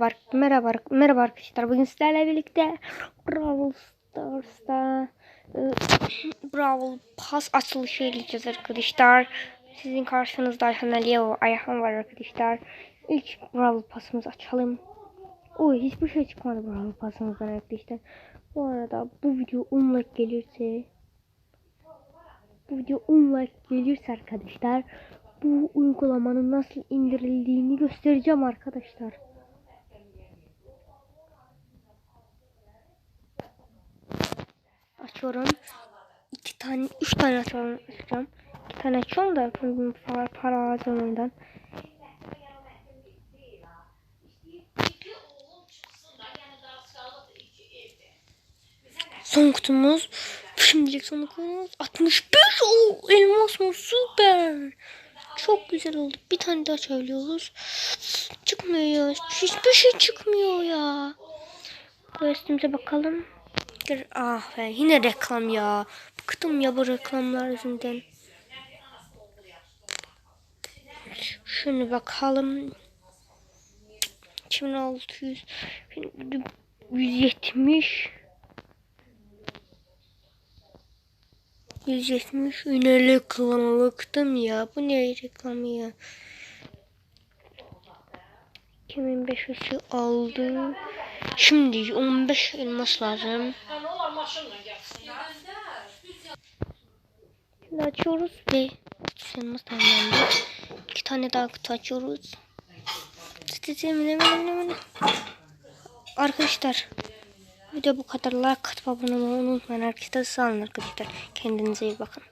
Merhaba, merhaba, merhaba arkadaşlar. Bugün sizlerle birlikte Brawl Stars'ta e, Brawl Pass açılışı yapacağız arkadaşlar. Sizin karşınızda Ayhan Aliyev Ayhan var arkadaşlar. İlk Brawl Pass'ımızı açalım. Oy hiçbir şey çıkmadı Brawl Pass'ımızdan arkadaşlar. Bu arada bu video 10 like gelirse bu video 10 like gelirse arkadaşlar bu uygulamanın nasıl indirildiğini göstereceğim arkadaşlar. Açıyorum. İki tane, üç tane açıyorum. açacağım. İki tane açıyorum da para, para alacağım ondan. Son kutumuz. Şimdilik son kutumuz 65 o elmas mı süper. Çok güzel oldu. Bir tane daha söylüyoruz. Çıkmıyor ya. Hiçbir şey çıkmıyor ya. Bu üstümüze bakalım. Gir- Ah be yine reklam ya. Bıktım ya bu reklamlar yüzünden. Şunu bakalım. 2600 170 170 yine reklam bıktım ya. Bu ne reklamı ya? 2500'ü aldı. Şimdi 15 elmas lazım. Şimdi açıyoruz ve elmas tamamlandı. İki tane daha kutu açıyoruz. Arkadaşlar video bu kadar like atıp abone olmayı unutmayın arkadaşlar sağ olun arkadaşlar kendinize iyi bakın.